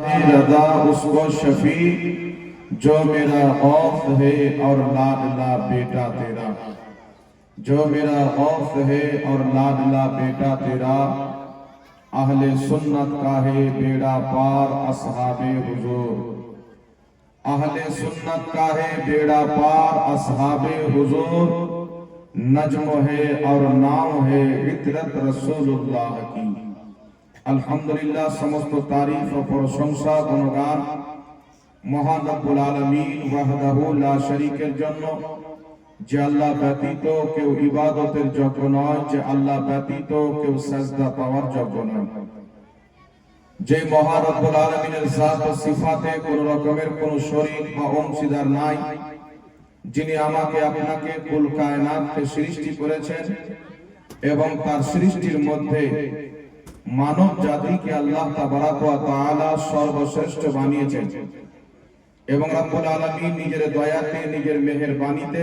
لدا اس کو شفیع جو میرا خوف ہے اور لادلا بیٹا تیرا۔ جو میرا خوف ہے اور لادلا بیٹا تیرا۔ اہل سنت کا ہے بیڑا پار اصحاب حضور۔ اہل سنت کا ہے بیڑا پار اصحاب حضور۔ نجم ہے اور نام ہے عطرت رسول اللہ کی۔ আলহামদুলিল্লাহ, সমস্ত তারিফ ও প্রশংসা গুণগান মহান রব্বুল আলামিন ওয়াহদাহু লা শরীকের জন্য, যে আল্লাহ ব্যতীত কেউ ইবাদতের যোগ্য নয়, যে আল্লাহ ব্যতীত কেউ সাজদা পাওয়ার যোগ্য নয়। যে মহান রব্বুল আলামিনের জাত ও সিফাতে কোন রকমের কোন শরীর বা অংশীদার নাই, যিনি আমাকে আপনাকে কুল কায়নাতকে সৃষ্টি করেছেন এবং তার সৃষ্টির মধ্যে মানব জাতিকে আল্লাহ তাআলা সর্বশ্রেষ্ঠ বানিয়েছেন। এবং রব্বুল আলামিন নিজের দয়াতে নিজের মেহেরবানিতে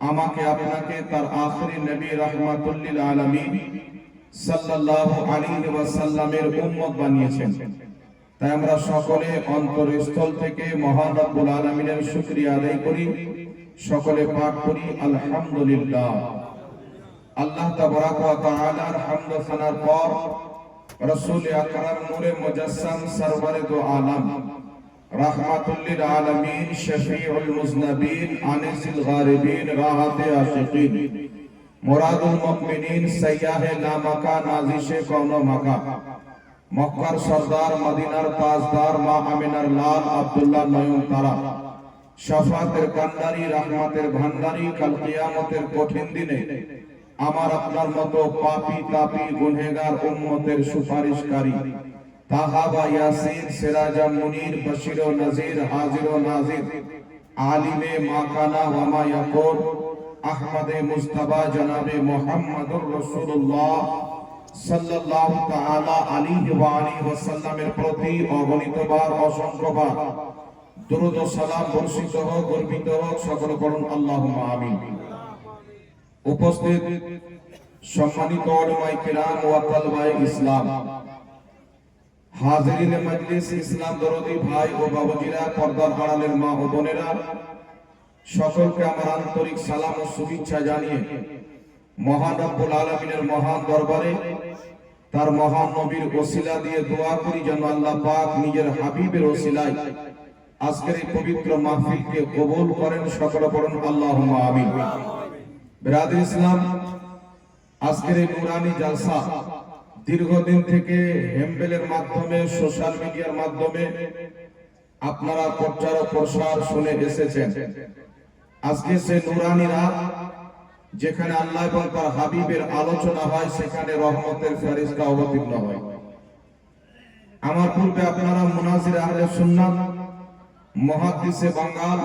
আমাকে আপনাকে তার আখরি নবী লিল আলামিন সাল্লাল্লাহু আলাইহি ওয়াসাল্লামের উম্মত বানিয়েছেন। তাই আমরা সকলে অন্তরস্থল থেকে মহান রব্বুল আলামিনের শুকরিয়া আদায় করি। সকলে পাঠ করি, আলহামদুলিল্লাহ। আল্লাহ তাআলার হামদ সানার পর রাসূল আকরাম নূরে মুজাসসাম সরওয়ারে দো আলম রাহমাতুল লিল আলামিন, শফিউল মুজনবিন, আনিসুল গারিবিন, রাহাতে আশিকিন, মুরাদুল মুমিনিন, সাইয়াহে লা মাকা নাজিশে কোন মাকা মক্কার সর্দার, মদিনার তাজদার, মা আমিনার লাল, আব্দুল্লাহ নয়ন তারা শাফাতের কান্ডারি রহমতের ভান্ডারি কাল কিয়ামতের কঠিন দিনে আমার আপনার মতো পাপি তাপি গুনহেগার উম্মতের সুপারিশকারী। তাহাবা ইয়াসিন, সিরাজা মুনির, বশির ও নজির, হাজির ও নাজির, আলিমে মাকানা ওয়ামা ইয়াকুর আহমদে মুস্তাফা জনাবে মুহাম্মদুর রাসূলুল্লাহ সাল্লাল্লাহু তাআলা আলাইহি ওয়া আলিহি ওয়াসাল্লামের প্রতি অগণিতবার অসংখ্যবার দরুদ ও সালাম বর্ষিত হোক, গর্বিত হোক, সকল করুন, আল্লাহুম্মা আমিন। উপস্থিত সম্মানিত ইসলাম। মজলিস ইসলাম দরদি ভাই ও বাবুজিরা, পর্দার আড়ালের মা ও বোনেরা, সকলকে আমার আন্তরিক সালাম ও শুভেচ্ছা জানিয়ে মহান রব্বুল আলামিনের মহান দরবারে তার মহান নবীর ওসিলা দিয়ে দোয়া করি যেন আল্লাহ পাক নিজের হাবিবের ওসিলায় আজকের এই পবিত্র মাহফিলকে কবুল করেন, সকলে পড়ুন আল্লাহুম্মা আমিন। বিরাদ ইসলাম, আজকের এই নুরানি জালসা দীর্ঘদিন থেকে হেমবেলের মাধ্যমে, সোশ্যাল মিডিয়ার মাধ্যমে আপনারা প্রচার ও প্রসার শুনে এসেছেন। আজকে সে নুরানি রাত যেখানে আল্লাহ এবং তার হাবিবের আলোচনা হয়, সেখানে রহমতের ফেরিস্তা অবতীর্ণ হয়। আমার পূর্বে আপনারা মুনাজির আহলে সুন্নাত, মহাদিসে বাঙ্গাল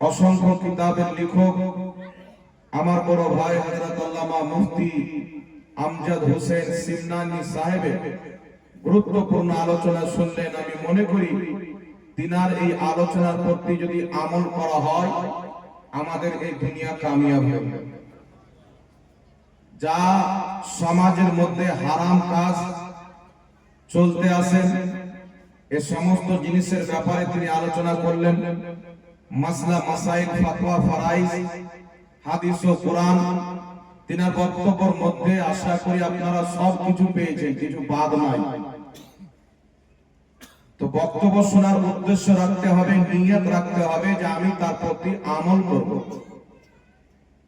অসংখ্য কিতাবের লেখক, আমার বড় ভাই হযরত আল্লামা মুফতি আমজাদ হোসেন সিমনানি সাহেবের গুরুত্বপূর্ণ আলোচনা শুনলেন। আমি মনে করি, তিনার এই আলোচনার প্রতি যদি আমল করা হয়, আমাদের এই দুনিয়া কামিয়াব হবে যা সমাজের মধ্যে হারাম কাজ চলতে আছেন এ সমস্ত জিনিসের ব্যাপারে তিনি আলোচনা করলেন। মাসলা মাসাইল ফাতোয়া ফারাইজ, হাদিস ও কোরআন তিনার বক্তব্যের মধ্যে আশা করি আপনারা সব কিছু পেয়েছেন, কিছু বাদ নাই। তো বক্তব্য শোনার উদ্দেশ্য রাখতে হবে, নিয়ত রাখতে হবে যে আমি তার প্রতি আমল করব।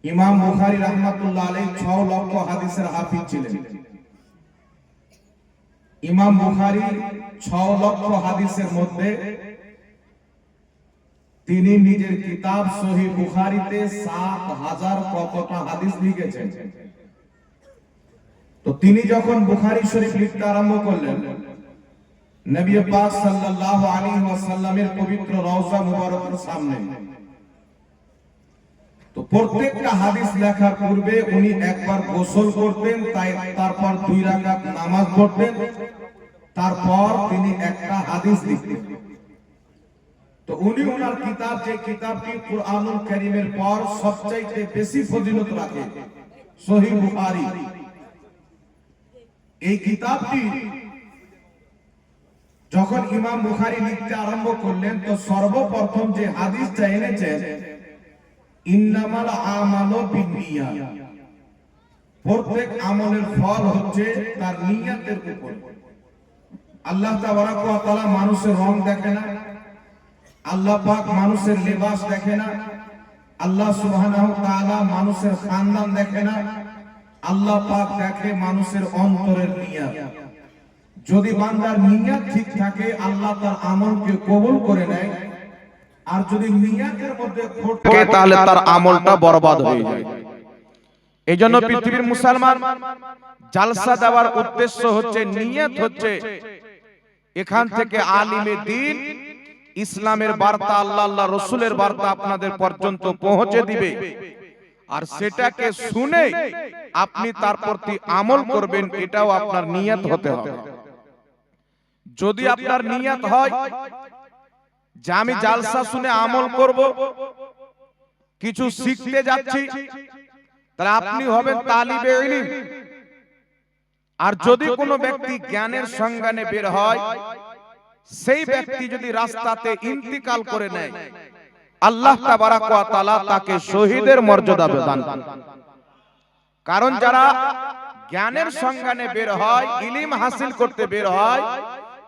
ইমাম বুখারী রাহমাতুল্লাহ আলাইহি 6 লক্ষ হাদিসের হাফিজ ছিলেন। ইমাম বুখারী 6 লক্ষ হাদিসের মধ্যে তিনি নিজের কিতাব সহি বুখারিতে সাত হাজার কতটা হাদিস লিখেছেন। তো তিনি যখন বুখারি শরীফ লিখতে আরম্ভ করলেন প্রত্যেকটা হাদিস লেখার পূর্বে উনি একবার করতেন, তাই তারপর নামাজ পড়তেন, তারপর তিনি একটা হাদিস লিখতেন। তো উনি ওনার কিতাব, যে কিতাবটি কুরআনুল কারীমের পর সবচাইতে বেশি ফজিলত রাখে, সহিহ বুখারী। এই কিতাবটি যখন ইমাম বুখারী লিখতে আরম্ভ করলেন, তো সর্বপ্রথম যে হাদিসটা এনেছেন, ইন্নামাল প্রত্যেক আমলের ফল হচ্ছে তার নিয়তের উপর। আল্লাহ তাআলা মানুষের রং দেখে না? আল্লাহ পাক মানুষের লেবাস দেখে না। আল্লাহ সুবহানাহু তাআলা মানুষের খানদান দেখে না। আল্লাহ পাক দেখে মানুষের অন্তরের নিয়ত যদি বান্দার নিয়ত ঠিক থাকে আল্লাহ তার আমলকে কবুল করে নেয়। আর যদি নিয়তের মধ্যে খোট থাকে তাহলে তার আমলটা বরবাদ হয়ে যায়। এই জন্য পৃথিবীর মুসলমান জালসা দেওয়ার উদ্দেশ্য হচ্ছে নিয়ত হচ্ছে এখান থেকে আলিমে দিন ইসলামের বার্তা আল্লাহ আল্লাহ রসুলের বার্তা আপনাদের পর্যন্ত পৌঁছে দিবে। আর সেটাকে শুনে আপনি তার প্রতি আমল করবেন এটাও আপনার নিয়ত হতে হবে। যদি আপনার নিয়ত হয় যে আমি জালসা শুনে আমল করব কিছু শিখতে যাচ্ছি তাহলে আপনি হবেন তালিবে ইলম। আর যদি কোনো ব্যক্তি জ্ঞানের সন্ধানে বের হয় সেই ব্যক্তি যদি রাস্তাতে ইন্তিকাল করে নেয় আল্লাহ তাআলা তাকে শহীদের মর্যাদা প্রদান কারণ যারা জ্ঞানের সন্ধানে বের হয় ইলিম হাসিল করতে বের হয়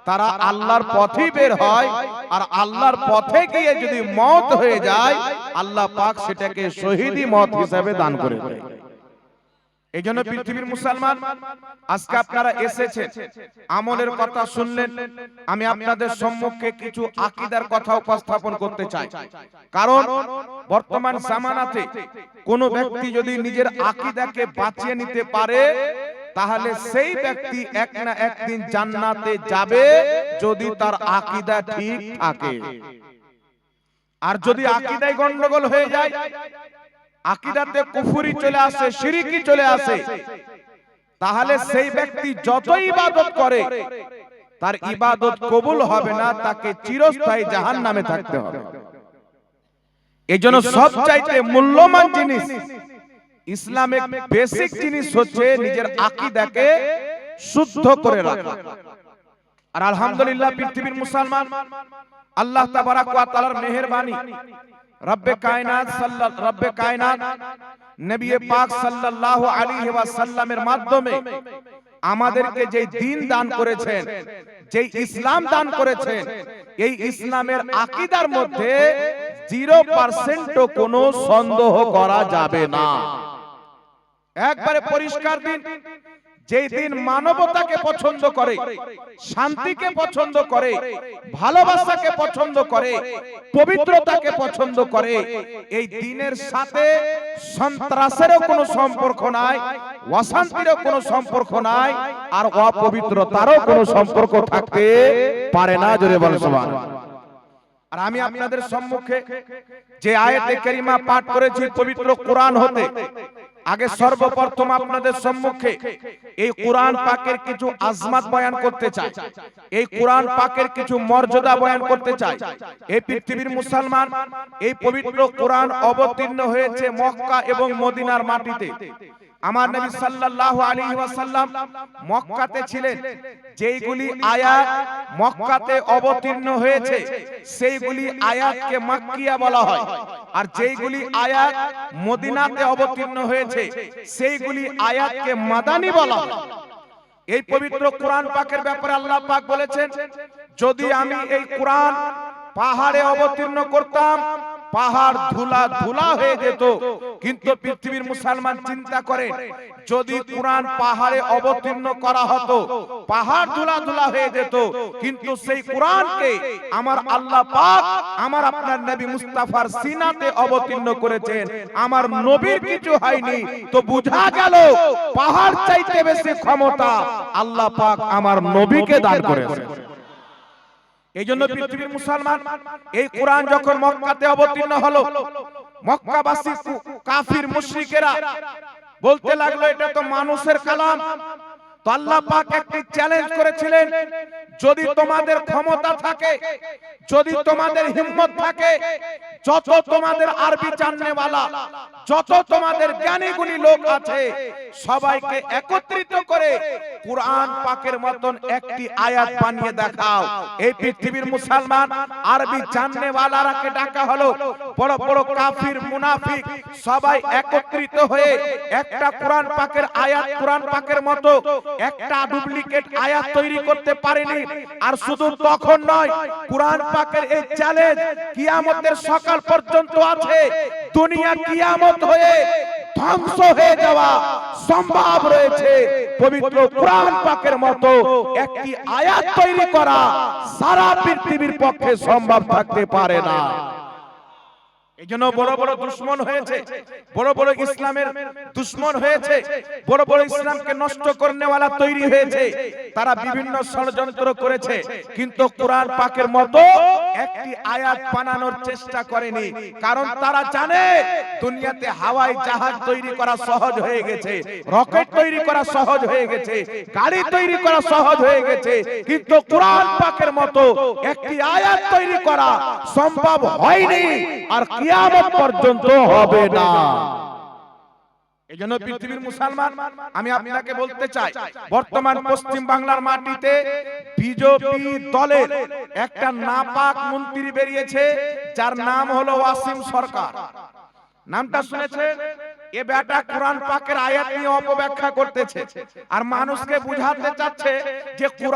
তারা আল্লাহর পথেই বের হয় আর আল্লাহর পথে গিয়ে যদি মত হয়ে যায় আল্লাহ পাক সেটাকে শহীদি মত হিসাবে দান করে দেয়। এই জন্য পৃথিবীর মুসলমান আজকে আপনারা এসেছেন। আমলের কথা শুনলেন। আমি আপনাদের সম্মুখে কিছু আকিদার কথা উপস্থাপন করতে চাই। কারণ বর্তমান জামানাতে কোন ব্যক্তি যদি নিজের আকিদাকে বাঁচিয়ে নিতে পারে তাহলে সেই ব্যক্তি এক না একদিন জান্নাতে যাবে যদি তার আকিদা ঠিক থাকে। আর যদি আকিদায় গন্ডগোল হয়ে যায় আকিদাতে কুফুরি চলে আসে, শিরিকি চলে আসে। তাহলে সেই ব্যক্তি যত ইবাদত করে, তার ইবাদত কবুল হবে না, তাকে চিরস্থায়ী জাহান নামে থাকতে হবে। এই জন্য সবচাইতে মূল্যবান জিনিস ইসলামিক বেসিক জিনিস হচ্ছে নিজের আকিদাকে শুদ্ধ করে রাখা। আর আলহামদুলিল্লাহ, পৃথিবীর মুসলমান আল্লাহ তাবারাক ওয়া তাআলার মেহেরবানি। রব্বে কায়নাত সাল্লাল রব্বে কায়নাত নবী পাক সাল্লাল্লাহু আলাইহি ওয়াসাল্লামের মাধ্যমে আমাদেরকে যে দিন দান করেছেন যে ইসলাম দান করেছেন এই ইসলামের আকীদার মধ্যে 0% কোনো সন্দেহ করা যাবে না। একবারে পরিষ্কার দিন। যেই দিন মানবতাকে পছন্দ করে শান্তিকে পছন্দ করে ভালোবাসাকে পছন্দ করে পবিত্রতাকে পছন্দ করে এই দিনের সাথে সন্ত্রাসেরও কোনো সম্পর্ক নাই অশান্তিরও কোনো সম্পর্ক নাই আর অপবিত্রতারও কোনো সম্পর্ক থাকতে পারে না জোরে বল আর আমি আপনাদের সম্মুখে যে আয়াতে কারিমা পাঠ করেছি পবিত্র কোরআন হতে আগে সর্বপ্রথম আপনাদের সম্মুখে এই কোরআন পাকের কিছু আজমাত বয়ান করতে চাই। এই কোরআন পাকের কিছু মর্যাদা বয়ান করতে চাই। এই পৃথিবীর মুসলমান এই পবিত্র কোরআন অবতীর্ণ হয়েছে মক্কা এবং মদিনার মাটিতে। আমার নবী সাল্লাল্লাহু আলাইহি ওয়াসাল্লাম মক্কাতে ছিলেন। যেইগুলি আয়াত মক্কাতে অবতীর্ণ হয়েছে সেইগুলি আয়াতকে মাক্কিয়া বলা হয়। আর যেইগুলি আয়াত মদিনাতে অবতীর্ণ হয়েছে সেইগুলি আয়াতকে মাদানি বলা এই পবিত্র কোরআন পাকের ব্যাপারে আল্লাহ পাক বলেছেন যদি আমি এই কোরআন পাহাড়ে অবতীর্ণ করতাম পাহাড় ধুলা ধুলা হয়ে যেত। কিন্তু পৃথিবীর মুসলমান চিন্তা করে যদি কোরআন পাহাড়ে অবতীর্ণ করা হতো পাহাড় ধুলা ধুলা হয়ে যেত। কিন্তু সেই কোরআনকে আমার আল্লাহ পাক আমার আপনার নবী মুস্তাফার সিনাতে অবতীর্ণ করেছেন। আমার নবীর কিছু হয়নি। তো বুঝা গেল পাহাড় চাইতে বেশি ক্ষমতা আল্লাহ পাক আমার নবীকে দান করেছেন। এই জন্য পৃথিবীর মুসলমান এই কোরআন যখন মক্কাতে অবতীর্ণ হলো মক্কাবাসী কাফির মুশরিকেরা বলতে লাগল এটা তো মানুষের কালাম। তো আল্লাহ পাক একটি চ্যালেঞ্জ করেছিলেন, যদি তোমাদের ক্ষমতা থাকে, যদি তোমাদের হিম্মত থাকে, যত তোমাদের আরবি জাননেওয়ালা, যত তোমাদের লোক আছে, সবাইকে একত্রিত করে পাকের মতন একটি আয়াত বানিয়ে দেখাও। এই পৃথিবীর মুসলমান আরবি জাননেওয়ালারাকে ডাকা হলো? বড় বড় কাফির, মুনাফিক, সবাই একত্রিত হয়ে একটা কোরআন পাকের আয়াত কোরআন পাকের মতো একটা ডুপ্লিকেট আয়াত তৈরি করতে পারেনি। আর শুধু তখন নয় কোরআন পাকের এই চ্যালেঞ্জ কিয়ামতের সকাল পর্যন্ত আছে। দুনিয়া কিয়ামত হয়ে ধ্বংস হয়ে যাওয়া সম্ভব রয়েছে। পবিত্র কোরআন পাকের মতো একটি আয়াত তৈরি করা সারা পৃথিবীর পক্ষে সম্ভব থাকতে পারে না। বড় বড় হয়েছে। বড় বড় ইসলামের হয়েছে। বড় বড় ইসলামকে নষ্ট তৈরি হয়েছে। তারা বিভিন্ন ষড়যন্ত্র করেছে। কিন্তু কোরআন পাকের মতো একটি আয়াত বানানোর চেষ্টা করেনি, কারণ তারা জানে দুনিয়াতে হাওয়াই জাহাজ তৈরি করা সহজ হয়ে গেছে, রকেট তৈরি করা সহজ হয়ে গেছে, গাড়ি তৈরি করা সহজ হয়ে গেছে, কিন্তু কোরআন পাকের মতো একটি আয়াত তৈরি করা সম্ভব হয়নি আর কিয়ামত পর্যন্ত হবে না। এই জন্য পৃথিবীর মুসলমান আমি আপনাকে বলতে চাই বর্তমান পশ্চিম বাংলার মাটিতে বিজেপি দলের একটা নাপাক মন্ত্রী বেরিয়েছে যার নাম হলো ওয়াসিম সরকার। নামটা শুনেছেন এ বেটা কোরআন পাকের আয়াত নিয়ে অপব্যাখ্যা করতেছে। আর মানুষকে বুঝাতে চাচ্ছে যে কোরআন